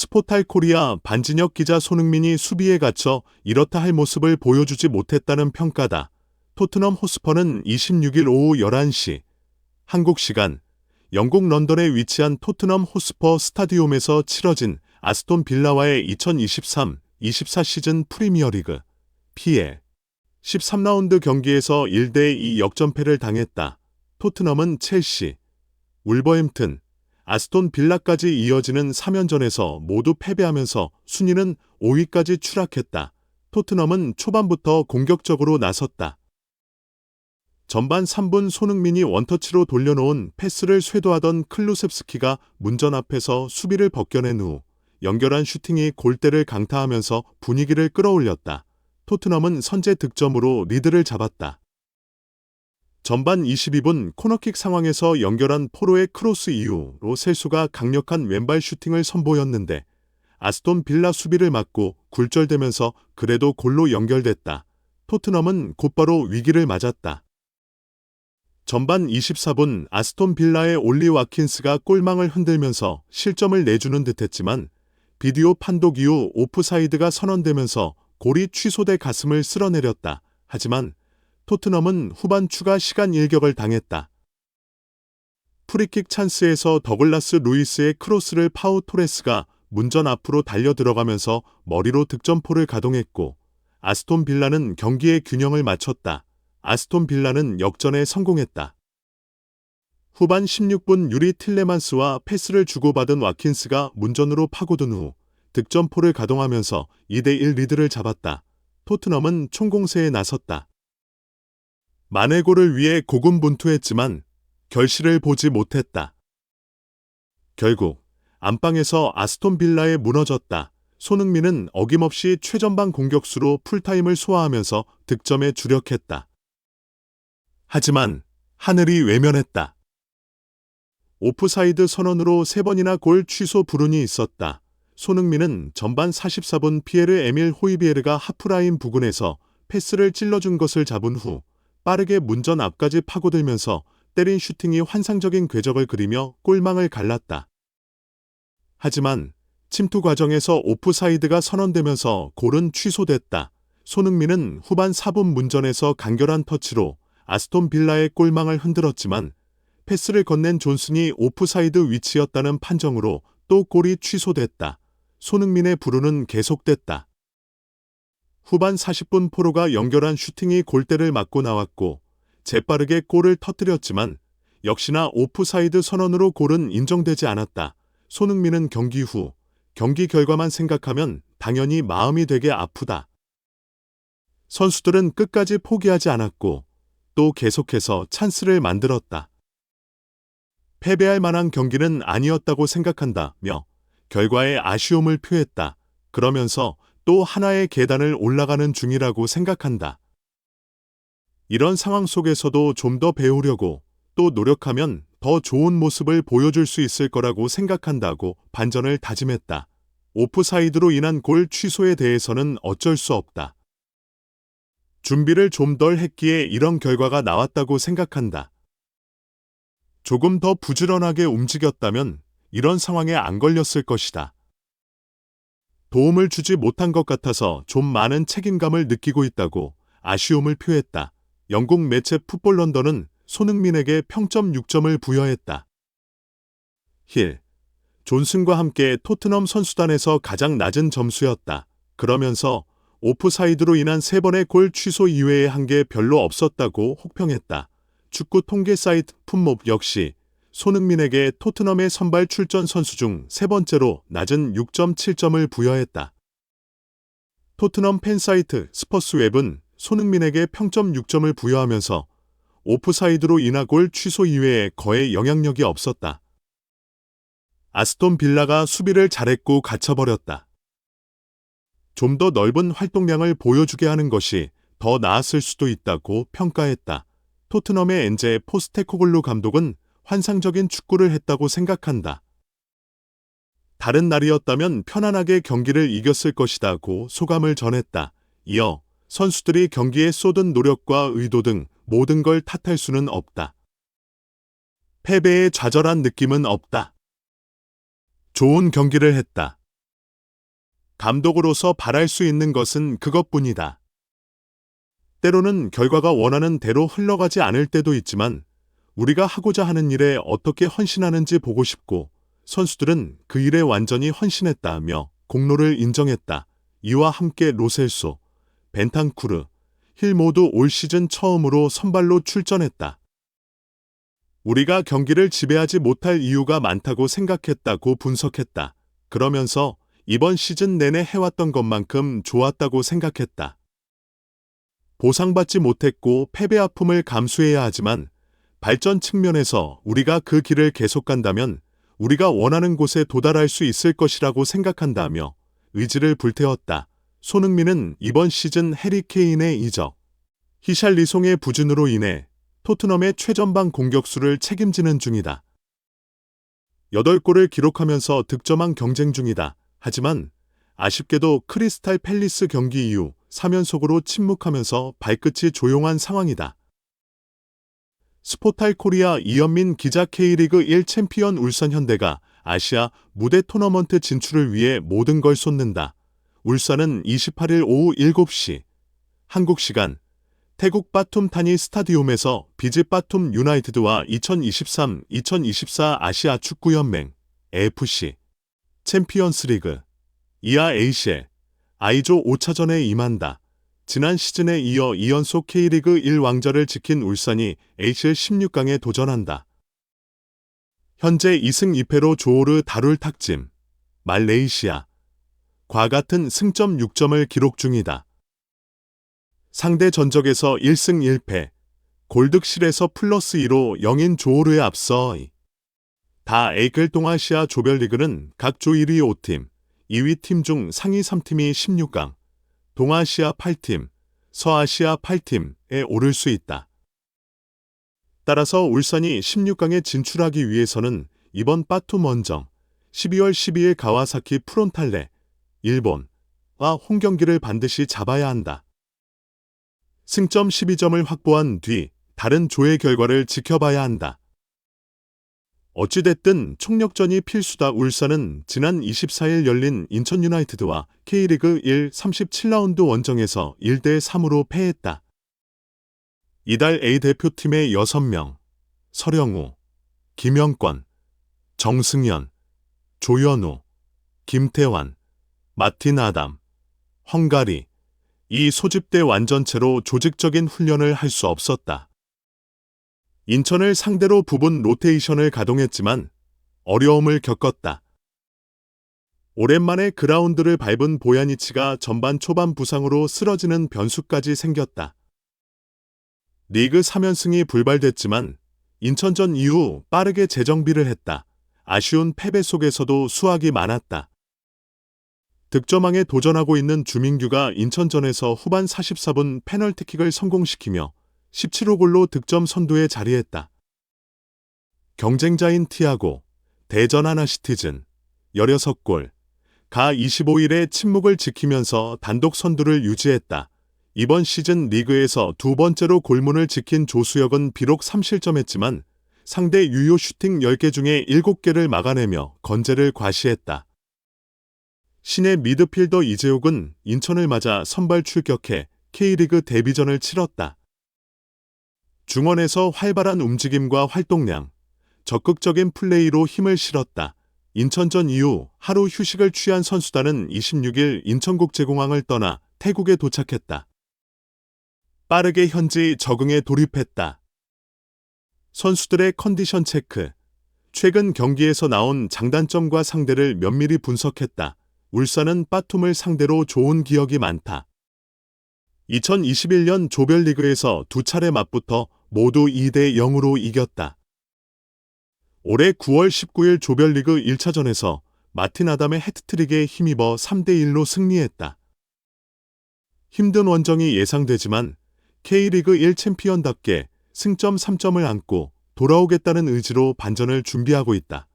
스포탈 코리아 반진혁 기자 손흥민이 수비에 갇혀 이렇다 할 모습을 보여주지 못했다는 평가다. 토트넘 호스퍼는 26일 오후 11시 한국 시간 영국 런던에 위치한 토트넘 호스퍼 스타디움에서 치러진 아스톤 빌라와의 2023-24 시즌 프리미어리그 PL 13라운드 경기에서 1대2 역전패를 당했다. 토트넘은 첼시, 울버햄튼, 아스톤 빌라까지 이어지는 3연전에서 모두 패배하면서 순위는 5위까지 추락했다. 토트넘은 초반부터 공격적으로 나섰다. 전반 3분 손흥민이 원터치로 돌려놓은 패스를 쇄도하던 클루셉스키가 문전 앞에서 수비를 벗겨낸 후 연결한 슈팅이 골대를 강타하면서 분위기를 끌어올렸다. 토트넘은 선제 득점으로 리드를 잡았다. 전반 22분 코너킥 상황에서 연결한 포로의 크로스 이후 로 셀수가 강력한 왼발 슈팅을 선보였는데 아스톤 빌라 수비를 막고 굴절되면서 그래도 골로 연결됐다. 토트넘은 곧바로 위기를 맞았다. 전반 24분 아스톤 빌라의 올리 와킨스가 골망을 흔들면서 실점을 내주는 듯했지만 비디오 판독 이후 오프사이드가 선언되면서 골이 취소돼 가슴을 쓸어내렸다. 하지만 토트넘은 후반 추가 시간 일격을 당했다. 프리킥 찬스에서 더글라스 루이스의 크로스를 파우 토레스가 문전 앞으로 달려 들어가면서 머리로 득점포를 가동했고 아스톤 빌라는 경기의 균형을 맞췄다. 아스톤 빌라는 역전에 성공했다. 후반 16분 유리 틸레만스와 패스를 주고받은 와킨스가 문전으로 파고든 후 득점포를 가동하면서 2대1 리드를 잡았다. 토트넘은 총공세에 나섰다. 마네골을 위해 고군분투했지만 결실을 보지 못했다. 결국 안방에서 아스톤 빌라에 무너졌다. 손흥민은 어김없이 최전방 공격수로 풀타임을 소화하면서 득점에 주력했다. 하지만 하늘이 외면했다. 오프사이드 선언으로 세 번이나 골 취소 불운이 있었다. 손흥민은 전반 44분 피에르 에밀 호이비에르가 하프라인 부근에서 패스를 찔러준 것을 잡은 후 빠르게 문전 앞까지 파고들면서 때린 슈팅이 환상적인 궤적을 그리며 골망을 갈랐다. 하지만 침투 과정에서 오프사이드가 선언되면서 골은 취소됐다. 손흥민은 후반 4분 문전에서 간결한 터치로 아스톤 빌라의 골망을 흔들었지만 패스를 건넨 존슨이 오프사이드 위치였다는 판정으로 또 골이 취소됐다. 손흥민의 불운은 계속됐다. 후반 40분 포로가 연결한 슈팅이 골대를 맞고 나왔고 재빠르게 골을 터뜨렸지만 역시나 오프사이드 선언으로 골은 인정되지 않았다. 손흥민은 경기 후 경기 결과만 생각하면 당연히 마음이 되게 아프다. 선수들은 끝까지 포기하지 않았고 또 계속해서 찬스를 만들었다. 패배할 만한 경기는 아니었다고 생각한다며 결과에 아쉬움을 표했다. 그러면서 또 하나의 계단을 올라가는 중이라고 생각한다. 이런 상황 속에서도 좀 더 배우려고 또 노력하면 더 좋은 모습을 보여줄 수 있을 거라고 생각한다고 반전을 다짐했다. 오프사이드로 인한 골 취소에 대해서는 어쩔 수 없다. 준비를 좀 덜 했기에 이런 결과가 나왔다고 생각한다. 조금 더 부지런하게 움직였다면 이런 상황에 안 걸렸을 것이다. 도움을 주지 못한 것 같아서 좀 많은 책임감을 느끼고 있다고 아쉬움을 표했다. 영국 매체 풋볼 런던은 손흥민에게 평점 6점을 부여했다. 힐, 존슨과 함께 토트넘 선수단에서 가장 낮은 점수였다. 그러면서 오프사이드로 인한 세 번의 골 취소 이외에 한게 별로 없었다고 혹평했다. 축구 통계 사이트 품목 역시 손흥민에게 토트넘의 선발 출전 선수 중 세 번째로 낮은 6.7점을 부여했다. 토트넘 팬사이트 스퍼스웹은 손흥민에게 평점 6점을 부여하면서 오프사이드로 인한 골 취소 이외에 거의 영향력이 없었다. 아스톤 빌라가 수비를 잘했고 갇혀버렸다. 좀 더 넓은 활동량을 보여주게 하는 것이 더 나았을 수도 있다고 평가했다. 토트넘의 엔제 포스테코글루 감독은 환상적인 축구를 했다고 생각한다. 다른 날이었다면 편안하게 경기를 이겼을 것이다고 소감을 전했다. 이어 선수들이 경기에 쏟은 노력과 의도 등 모든 걸 탓할 수는 없다. 패배에 좌절한 느낌은 없다. 좋은 경기를 했다. 감독으로서 바랄 수 있는 것은 그것뿐이다. 때로는 결과가 원하는 대로 흘러가지 않을 때도 있지만 우리가 하고자 하는 일에 어떻게 헌신하는지 보고 싶고 선수들은 그 일에 완전히 헌신했다며 공로를 인정했다. 이와 함께 로셀소, 벤탄쿠르, 힐 모두 올 시즌 처음으로 선발로 출전했다. 우리가 경기를 지배하지 못할 이유가 많다고 생각했다고 분석했다. 그러면서 이번 시즌 내내 해왔던 것만큼 좋았다고 생각했다. 보상받지 못했고 패배 아픔을 감수해야 하지만 발전 측면에서 우리가 그 길을 계속 간다면 우리가 원하는 곳에 도달할 수 있을 것이라고 생각한다며 의지를 불태웠다. 손흥민은 이번 시즌 해리 케인의 이적, 히샬리송의 부진으로 인해 토트넘의 최전방 공격수를 책임지는 중이다. 8골을 기록하면서 득점한 경쟁 중이다. 하지만 아쉽게도 크리스탈 팰리스 경기 이후 3연속으로 침묵하면서 발끝이 조용한 상황이다. 스포탈 코리아 이현민 기자 K리그 1 챔피언 울산 현대가 아시아 무대 토너먼트 진출을 위해 모든 걸 쏟는다. 울산은 28일 오후 7시. 한국 시간. 태국 바툼 타니 스타디움에서 비즈 바툼 유나이티드와 2023-2024 아시아 축구연맹 AFC 챔피언스 리그. 이하 A시에. 아이조 5차전에 임한다. 지난 시즌에 이어 2연속 K리그 1 왕좌를 지킨 울산이 A실 16강에 도전한다. 현재 2승 2패로 조오르 다룰 탁짐, 말레이시아, 과 같은 승점 6점을 기록 중이다. 상대 전적에서 1승 1패, 골득실에서 플러스 2로 영인 조오르에 앞서 다 A클 동아시아 조별리그는 각 조 1위 5팀, 2위 팀 중 상위 3팀이 16강, 동아시아 8팀, 서아시아 8팀에 오를 수 있다. 따라서 울산이 16강에 진출하기 위해서는 이번 빠툼 원정 12월 12일 가와사키 프론탈레 일본과 홈 경기를 반드시 잡아야 한다. 승점 12점을 확보한 뒤 다른 조의 결과를 지켜봐야 한다. 어찌됐든 총력전이 필수다 울산은 지난 24일 열린 인천 유나이티드와 K리그 1 37라운드 원정에서 1대 3으로 패했다. 이달 A 대표팀의 6명, 서령우, 김영권, 정승현, 조현우, 김태환, 마틴 아담, 헝가리, 이 소집대 완전체로 조직적인 훈련을 할 수 없었다. 인천을 상대로 부분 로테이션을 가동했지만 어려움을 겪었다. 오랜만에 그라운드를 밟은 보야니치가 전반 초반 부상으로 쓰러지는 변수까지 생겼다. 리그 3연승이 불발됐지만 인천전 이후 빠르게 재정비를 했다. 아쉬운 패배 속에서도 수확이 많았다. 득점왕에 도전하고 있는 주민규가 인천전에서 후반 44분 페널티킥을 성공시키며 17호 골로 득점 선두에 자리했다. 경쟁자인 티아고, 대전 하나시티즌, 16골, 가 25일에 침묵을 지키면서 단독 선두를 유지했다. 이번 시즌 리그에서 두 번째로 골문을 지킨 조수혁은 비록 3실점했지만 상대 유효 슈팅 10개 중에 7개를 막아내며 건재를 과시했다. 신의 미드필더 이재욱은 인천을 맞아 선발 출격해 K리그 데뷔전을 치렀다. 중원에서 활발한 움직임과 활동량, 적극적인 플레이로 힘을 실었다. 인천전 이후 하루 휴식을 취한 선수단은 26일 인천국제공항을 떠나 태국에 도착했다. 빠르게 현지 적응에 돌입했다. 선수들의 컨디션 체크, 최근 경기에서 나온 장단점과 상대를 면밀히 분석했다. 울산은 빠툼을 상대로 좋은 기억이 많다. 2021년 조별리그에서 두 차례 맞붙어 모두 2대 0으로 이겼다. 올해 9월 19일 조별리그 1차전에서 마틴 아담의 해트트릭에 힘입어 3대 1로 승리했다. 힘든 원정이 예상되지만 K리그 1 챔피언답게 승점 3점을 안고 돌아오겠다는 의지로 반전을 준비하고 있다.